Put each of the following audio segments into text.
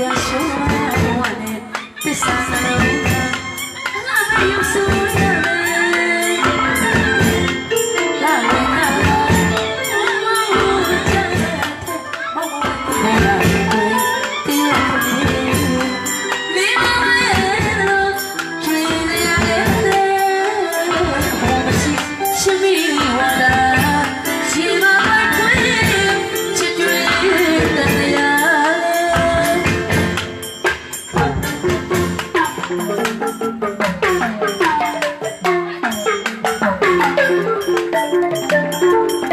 special, I want This is Selena. I am Selena. ဒ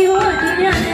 ီဟိုဒီညနေ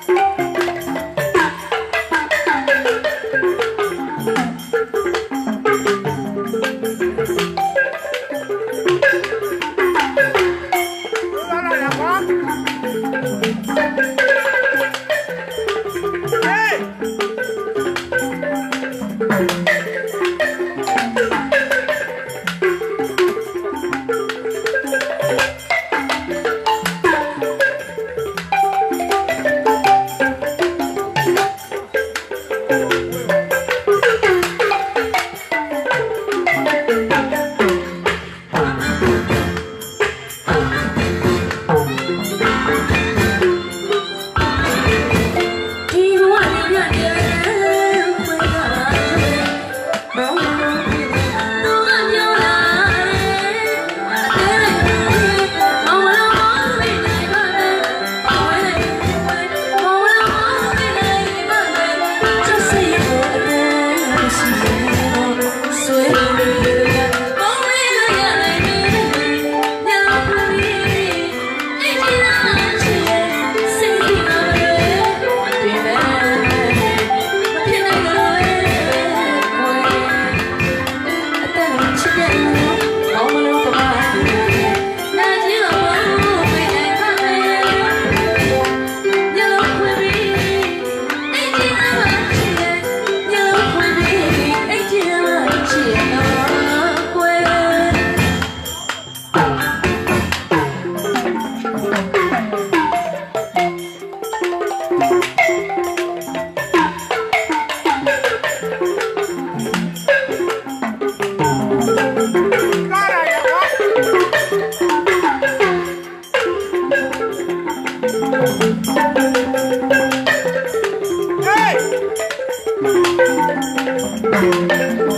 Música